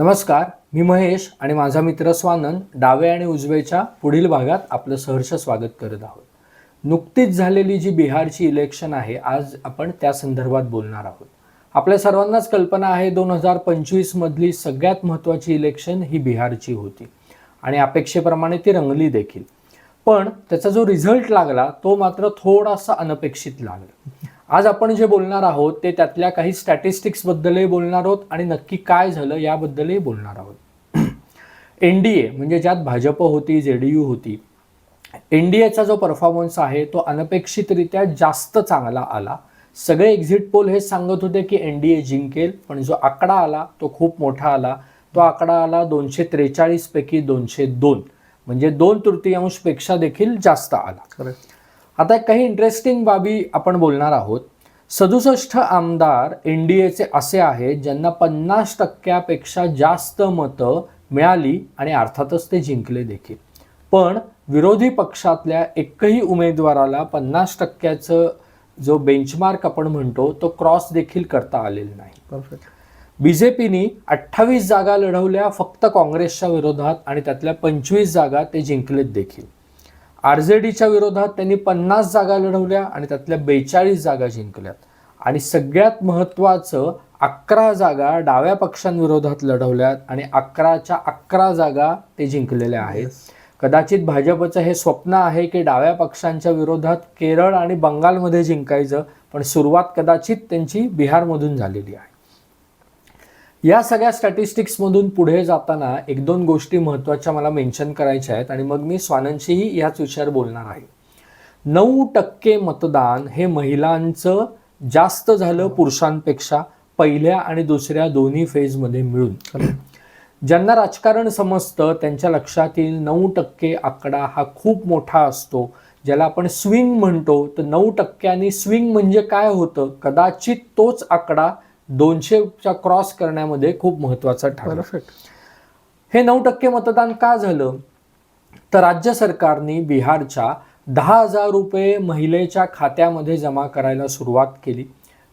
नमस्कार मी महेश आणि माझा मित्र स्वानंद डावे आणि उजवेच्या पुढील भागात आपलं सहर्ष स्वागत करत आहोत. नुकतीच झालेली जी बिहारची इलेक्शन आहे आज आपण त्या संदर्भात बोलणार आहोत. आपल्या सर्वांनाच कल्पना आहे दोन हजार पंचवीसमधली सगळ्यात महत्त्वाची इलेक्शन ही बिहारची होती आणि अपेक्षेप्रमाणे ती रंगली देखील. पण त्याचा जो रिझल्ट लागला तो मात्र थोडासा अनपेक्षित लागला. आज आपण जे बोलणार आहोत ते त्यातल्या काही स्टॅटिस्टिक्सबद्दलही बोलणार आहोत आणि नक्की काय झालं याबद्दलही बोलणार आहोत. एन डी ए म्हणजे ज्यात भाजप होती जे डी यू होती एन डी एचा जो परफॉर्मन्स आहे तो अनपेक्षितरित्या जास्त चांगला आला. सगळे एक्झिट पोल हे सांगत होते की एन डी ए जिंकेल पण जो आकडा आला तो खूप मोठा आला. तो आकडा आला दोनशे त्रेचाळीसपैकी दोनशे दोन. म्हणजे दोन तृतीयांशपेक्षा देखील जास्त आला. आता काही इंटरेस्टिंग बाबी आपण बोलणार आहोत. सदुसष्ट आमदार एन डी एचे असे आहेत ज्यांना पन्नास टक्क्यापेक्षा जास्त मतं मिळाली आणि अर्थातच ते जिंकले देखील. पण विरोधी पक्षातल्या एकही उमेदवाराला पन्नास टक्क्याचं जो बेंचमार्क आपण म्हणतो तो क्रॉस देखील करता आलेला नाही. परफेक्ट बी जे पीनी अठ्ठावीस जागा लढवल्या फक्त काँग्रेसच्या विरोधात आणि त्यातल्या पंचवीस जागा ते जिंकलेत देखील. आर जे डीच्या विरोधात त्यांनी पन्नास जागा लढवल्या आणि त्यातल्या बेचाळीस जागा जिंकल्यात. आणि सगळ्यात महत्त्वाचं अकरा जागा डाव्या पक्षांविरोधात लढवल्यात आणि अकराच्या अकरा जागा ते जिंकलेल्या आहेत. कदाचित भाजपचं हे स्वप्न आहे की डाव्या पक्षांच्या विरोधात केरळ आणि बंगालमध्ये जिंकायचं पण सुरुवात कदाचित त्यांची बिहारमधून झालेली आहे. या सगळ्या स्टॅटिस्टिक्समधून पुढे जाताना एक दोन गोष्टी महत्त्वाच्या मला मेन्शन करायच्या आहेत आणि मग मी स्वानांशीही याच विषयावर बोलणार आहे. नऊ टक्के मतदान हे महिलांचं जास्त झालं पुरुषांपेक्षा पहिल्या आणि दुसऱ्या दोन्ही फेजमध्ये मिळून. ज्यांना राजकारण समजतं त्यांच्या लक्षात येईल नऊ टक्के आकडा हा खूप मोठा असतो. ज्याला आपण स्विंग म्हणतो तर नऊ टक्क्यांनी स्विंग म्हणजे काय होतं? कदाचित तोच आकडा दोनशेच्या क्रॉस करण्यामध्ये खूप महत्त्वाचा ठरला. हे नऊ टक्के मतदान का झालं? तर राज्य सरकारने बिहारच्या दहा हजार रुपये महिलेच्या खात्यामध्ये जमा करायला सुरुवात केली.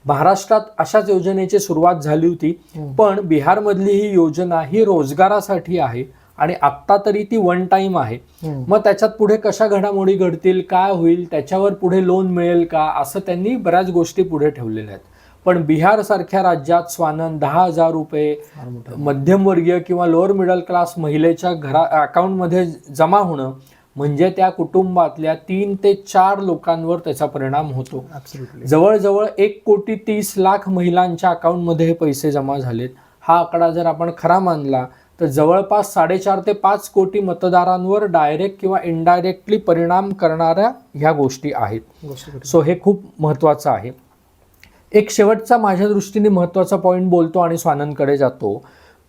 महाराष्ट्रात अशाच योजनेची सुरुवात झाली होती. पण बिहारमधली ही योजना ही रोजगारासाठी आहे आणि आत्ता तरी ती वन टाइम आहे. मग त्याच्यात पुढे कशा घडामोडी घडतील काय होईल त्याच्यावर पुढे लोन मिळेल का? असं त्यांनी बऱ्याच गोष्टी पुढे ठेवलेल्या आहेत. पण बिहार सारख्या राज्यात स्वानंद दहा हजार रुपये मध्यमवर्गीय किंवा लोअर मिडल क्लास महिलेच्या घरा अकाउंटमध्ये जमा होणं म्हणजे त्या कुटुंबातल्या तीन ते चार लोकांवर त्याचा परिणाम होतो. जवळजवळ एक कोटी तीस लाख महिलांच्या अकाउंटमध्ये हे पैसे जमा झालेत. हा आकडा जर आपण खरा मानला तर जवळपास साडेचार ते पाच कोटी मतदारांवर डायरेक्ट किंवा इनडायरेक्टली परिणाम करणाऱ्या ह्या गोष्टी आहेत. सो हे खूप महत्त्वाचं आहे. एक शेवटचा माझ्या दृष्टीने महत्त्वाचा पॉईंट बोलतो आणि स्वानंदकडे जातो.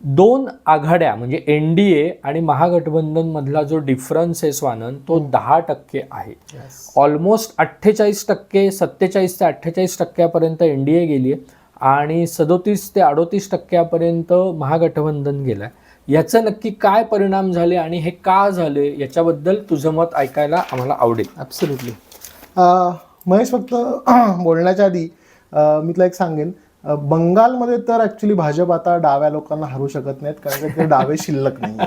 दोन आघाड्या म्हणजे एन डी ए आणि महागठबंधनमधला जो डिफरन्स आहे स्वानंद तो दहा टक्के आहे. ऑलमोस्ट अठ्ठेचाळीस टक्के सत्तेचाळीस ते अठ्ठेचाळीस टक्क्यापर्यंत एन डी ए गेली आहे आणि सदोतीस ते अडोतीस टक्क्यापर्यंत महागठबंधन गेलं आहे याचं नक्की काय परिणाम झाले आणि हे का झाले याच्याबद्दल तुझं मत ऐकायला आम्हाला आवडेल. ॲब्सोल्युटली महेश फक्त बोलण्याच्या आधी मी तुला एक सांगेन. बंगालमध्ये तर ऍक्च्युली भाजप आता डाव्या लोकांना हरू शकत नाहीत कारण ते डावे शिल्लक नाही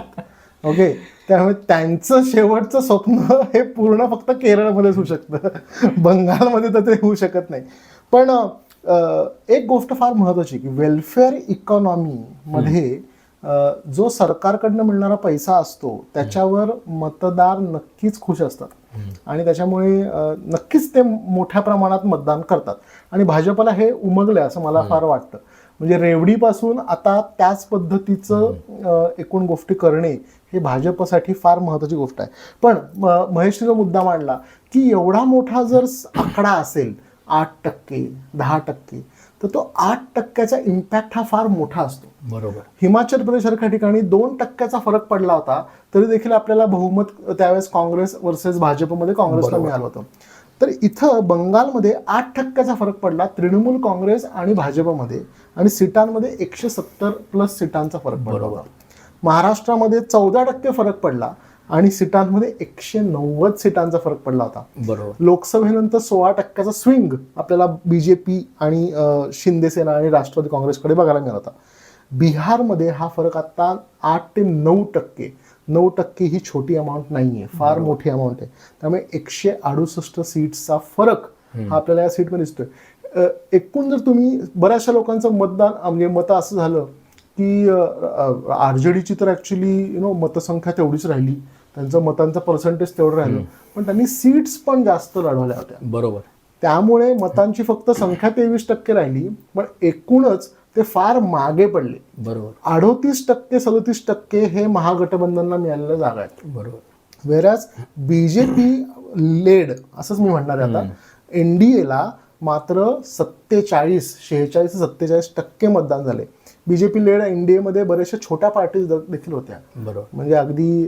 ओके त्यामुळे त्यांचं शेवटचं स्वप्न हे पूर्ण फक्त केरळमध्येच होऊ शकतं. बंगालमध्ये तर ते होऊ शकत नाही. पण एक गोष्ट फार महत्वाची की वेलफेअर इकॉनॉमीमध्ये जो सरकारकडनं मिळणारा पैसा असतो त्याच्यावर मतदार नक्कीच खुश असतात. आणि त्याच्यामुळे नक्कीच ते मोठ्या प्रमाणात मतदान करतात. आणि भाजपला हे उमगलंय असं मला फार वाटतं. म्हणजे रेवडीपासून आता त्याच पद्धतीचं एकूण गोष्टी करणे हे भाजपसाठी फार महत्वाची गोष्ट आहे. पण महेशने जो मुद्दा मांडला की एवढा मोठा जर आकडा असेल आठ टक्के दहा टक्के तर तो आठ टक्क्याचा इम्पॅक्ट हा फार मोठा असतो बरोबर हिमाचल प्रदेशसारख्या ठिकाणी दोन टक्क्याचा फरक पडला होता तरी देखील आपल्याला बहुमत त्यावेळेस काँग्रेस वर्सेस भाजपमध्ये काँग्रेसला. मिळालं होतं तर इथं बंगालमध्ये आठ टक्क्याचा फरक पडला तृणमूल काँग्रेस आणि भाजपमध्ये आणि सीटांमध्ये एकशे सत्तर प्लस सीटांचा फरक पडला बरोबर. होता महाराष्ट्रामध्ये चौदा टक्के फरक पडला आणि सीटांमध्ये एकशे नव्वद सीटांचा फरक पडला होता. बरोबर. लोकसभेनंतर सोळा टक्क्याचा स्विंग आपल्याला बीजेपी आणि अं, शिंदे सेना आणि राष्ट्रवादी काँग्रेसकडे बघायला मिळाला होता. बिहारमध्ये हा फरक आता आठ ते नऊ टक्के. नऊ टक्के ही छोटी अमाऊंट नाही आहे फार मोठी अमाऊंट आहे. त्यामुळे एकशे अडुसष्ट सीट्सचा फरक हा आपल्याला या सीटमध्ये दिसतोय. एकूण जर तुम्ही बऱ्याचशा लोकांचं मतदान म्हणजे मतं असं झालं की आर जे डीची तर ॲक्च्युली यु नो मतसंख्या तेवढीच राहिली. त्यांचं मतांचं पर्सेंटेज तेवढं राहिलं. पण त्यांनी सीट्स पण जास्त लढवल्या होत्या. बरोबर. त्यामुळे मतांची फक्त संख्या तेवीस टक्के राहिली पण एकूणच ते फार मागे पडले. बरोबर. अडोतीस टक्के सदोतीस टक्के हे महागठबंधनला मिळालेल्या जागा आहेत. बरोबर. वेराज बीजेपी लेड असंच मी म्हणणार आहे आता एनडीएला मात्र सत्तेचाळीस शेहेचाळीस ते सत्तेचाळीस टक्के मतदान झाले. बीजेपी लेड एनडीएमध्ये बऱ्याचशा छोट्या पार्टीज देखील होत्या. बरोबर. म्हणजे अगदी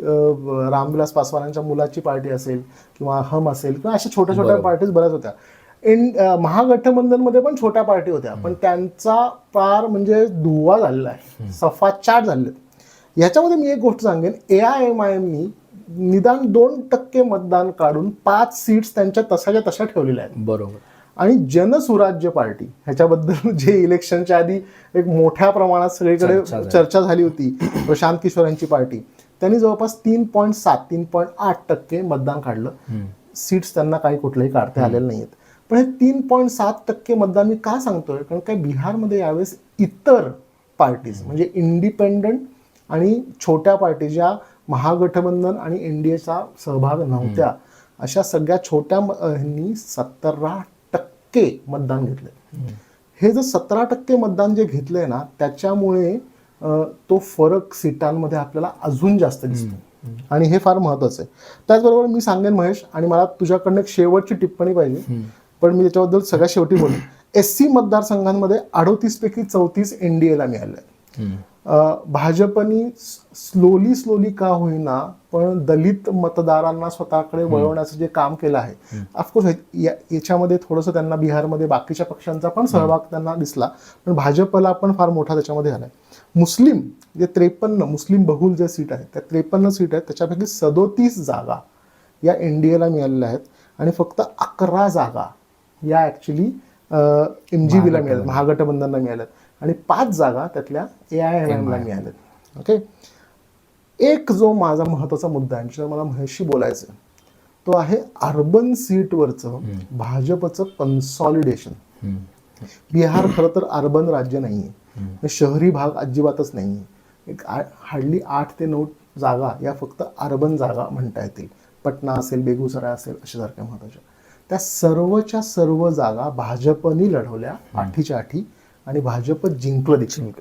रामविलास पासवानांच्या मुलाची पार्टी असेल किंवा हम असेल किंवा अशा छोट्या छोट्या पार्टीज बऱ्याच होत्या. इन अ, महागठबंधनमध्ये पण छोट्या पार्टी होत्या. पण त्यांचा फार म्हणजे दुवा झालेला आहे. सफाचाट झालेले आहेत. याच्यामध्ये मी एक गोष्ट सांगेन. ए आय एम आय एमनी निदान दोन टक्के मतदान काढून पाच सीट्स त्यांच्या तशाच्या तशा ठेवलेल्या आहेत. बरोबर. आणि जनसुराज्य पार्टी ह्याच्याबद्दल जे इलेक्शनच्या आधी एक मोठ्या प्रमाणात सगळीकडे चर्चा झाली. होती प्रशांत किशोर यांची पार्टी. त्यांनी जवळपास तीन पॉईंट सात तीन पॉईंट आठ टक्के मतदान काढलं. सीट्स त्यांना काही कुठलेही काढता आलेले नाहीयेत. पण हे तीन पॉईंट सात टक्के मतदान मी का सांगतोय? कारण काय बिहारमध्ये यावेळेस इतर पार्टीज म्हणजे इंडिपेंडंट आणि छोट्या पार्टी ज्या महागठबंधन आणि एनडीएचा सहभाग नव्हत्या अशा सगळ्या छोट्या ह्यांनी सतरा टक्के मतदान घेतले हे जर सतरा टक्के मतदान जे घेतलंय ना त्याच्यामुळे तो फरक सीटांमध्ये आपल्याला अजून जास्त दिसतो आणि हे फार महत्वाचं आहे. त्याचबरोबर मी सांगेन महेश आणि मला तुझ्याकडनं एक शेवटची टिप्पणी पाहिजे. पण मी त्याच्याबद्दल सगळ्यात शेवटी बोलेन एस सी मतदारसंघांमध्ये अडोतीस पैकी चौतीस एनडीएला मिळाले भाजपनी स्लोली स्लोली का होईना पण दलित मतदारांना स्वतःकडे वळवण्याचं जे काम केलं आहे ऑफकोर्स याच्यामध्ये थोडंसं त्यांना बिहारमध्ये बाकीच्या पक्षांचा पण सहभाग त्यांना दिसला पण भाजपला पण फार मोठा त्याच्यामध्ये झालाय मुस्लिम जे त्रेपन्न मुस्लिम बहुल जे सीट आहेत त्या त्रेपन्न सीट आहेत त्याच्यापैकी सदोतीस जागा या एनडीएला मिळालेल्या आहेत आणि फक्त अकरा जागा या ऍक्च्युली एम जी बीला मिळाल्या महागठबंधनला मिळाल्यात. आणि पाच जागा त्यातल्या ए आय एम एमला मिळाल्यात. ओके एक जो माझा महत्त्वाचा मुद्दा आहे ज्याच्यावर मला महेशशी बोलायचं आहे, तो आहे अर्बन सीटवरचं भाजपचं कन्सॉलिडेशन बिहार खरं तर अर्बन राज्य नाहीये. शहरी भाग अजिबातच नाहीये. एक हार्डली आठ ते नऊ जागा या फक्त अर्बन जागा म्हणता येतील. पटना असेल बेगुसराय असेल अशा सारख्या महत्त्वाच्या. त्या सर्वच्या सर्व जागा भाजपनी लढवल्या आठीच्या आठी. आणि भाजप जिंकलं देखील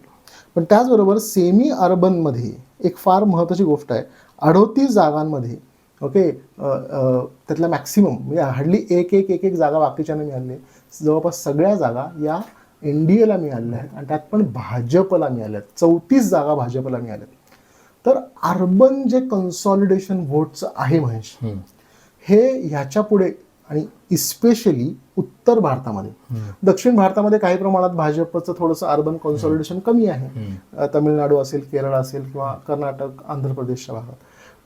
पण त्याचबरोबर सेमी अर्बनमध्ये एक फार महत्वाची गोष्ट आहे. अडोतीस जागांमध्ये ओके त्यातल्या मॅक्सिमम म्हणजे हार्डली एक एक एक एक जागा बाकीच्यांना मिळाली जवळपास सगळ्या जागा या एन डी एला मिळाल्या आहेत आणि त्यात पण भाजपला मिळाल्या आहेत. चौतीस जागा भाजपला मिळाल्या आहेत. तर अर्बन जे कन्सॉलिडेशन व्होटचं आहे महेश हे ह्याच्या पुढे आणि इस्पेशली उत्तर भारतामध्ये. दक्षिण भारतामध्ये काही प्रमाणात भाजपचं थोडंसं अर्बन कन्सॉलिडेशन कमी आहे. तामिळनाडू असेल केरळ असेल किंवा कर्नाटक आंध्र प्रदेशच्या भागात.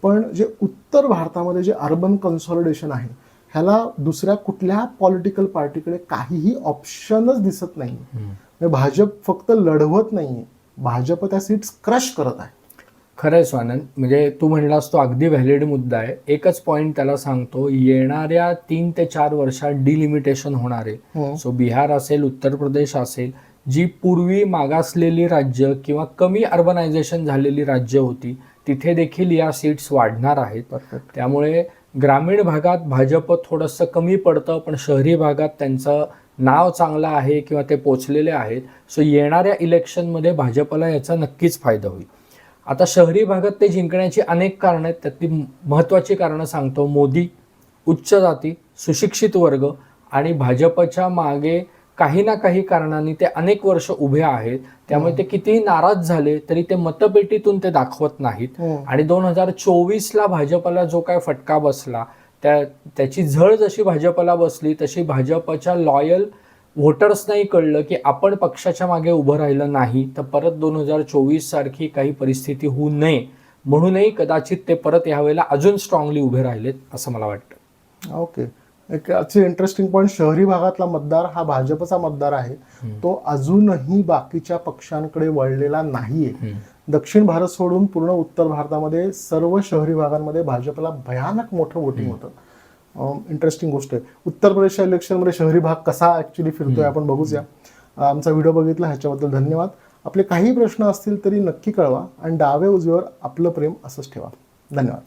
पण जे उत्तर भारतामध्ये जे अर्बन कन्सॉलिडेशन आहे ह्याला दुसऱ्या कुठल्या पॉलिटिकल पार्टीकडे काहीही ऑप्शनच दिसत नाही म्हणजे भाजप फक्त लढवत नाहीये. भाजप त्या सीट्स क्रश करत आहे. खरंय स्वानंद म्हणजे तू म्हणलास तो अगदी व्हॅलिड मुद्दा आहे. एकच पॉइंट त्याला सांगतो येणाऱ्या तीन ते चार वर्षात डिलिमिटेशन होणार. आहे. सो बिहार असेल उत्तर प्रदेश असेल जी पूर्वी मागासलेली राज्य किंवा कमी अर्बनायझेशन झालेली राज्य होती तिथे देखील या सीट्स वाढणार आहेत. त्यामुळे ग्रामीण भागात भाजप थोडंसं कमी पडतं पण शहरी भागात त्यांचं नाव चांगलं आहे किंवा ते पोचलेले आहेत. सो येणाऱ्या इलेक्शनमध्ये भाजपला याचा नक्कीच फायदा होईल. आता शहरी भागात ते जिंकण्याची अनेक कारणं आहेत. त्यातली महत्त्वाची कारणं सांगतो. मोदी उच्च जाती सुशिक्षित वर्ग आणि भाजपच्या मागे काही ना काही कारणांनी ते अनेक वर्ष उभे आहेत. त्यामुळे ते कितीही नाराज झाले तरी ते मतपेटीतून ते दाखवत नाहीत. हम्म. आणि दोन हजार चोवीसला भाजपला जो काय फटका बसला त्या त्याची झळ जशी भाजपला बसली तशी भाजपच्या लॉयल व्होटर्सनाही कळलं की आपण पक्षाच्या मागे उभं राहिलं नाही तर परत दोन हजार चोवीस सारखी काही परिस्थिती होऊ नये. म्हणूनही कदाचित ते परत यावेळेला अजून स्ट्रॉंगली उभे राहिलेत असं मला वाटतं. ओके. एक इंटरेस्टिंग पॉईंट शहरी भागातला मतदार हा भाजपचा मतदार आहे. तो अजूनही बाकीच्या पक्षांकडे वळलेला नाहीये. दक्षिण भारत सोडून पूर्ण उत्तर भारतामध्ये सर्व शहरी भागांमध्ये भाजपला भयानक मोठं वोटिंग होतं. इंटरेस्टिंग गोष्ट आहे. उत्तर प्रदेशच्या इलेक्शनमध्ये शहरी भाग कसा ऍक्च्युली फिरतोय आपण बघूया. अं, आमचा व्हिडिओ बघितला ह्याच्याबद्दल धन्यवाद. आपले काही प्रश्न असतील तरी नक्की कळवा आणि डावे उजव्यावर आपलं प्रेम असंच ठेवा. धन्यवाद.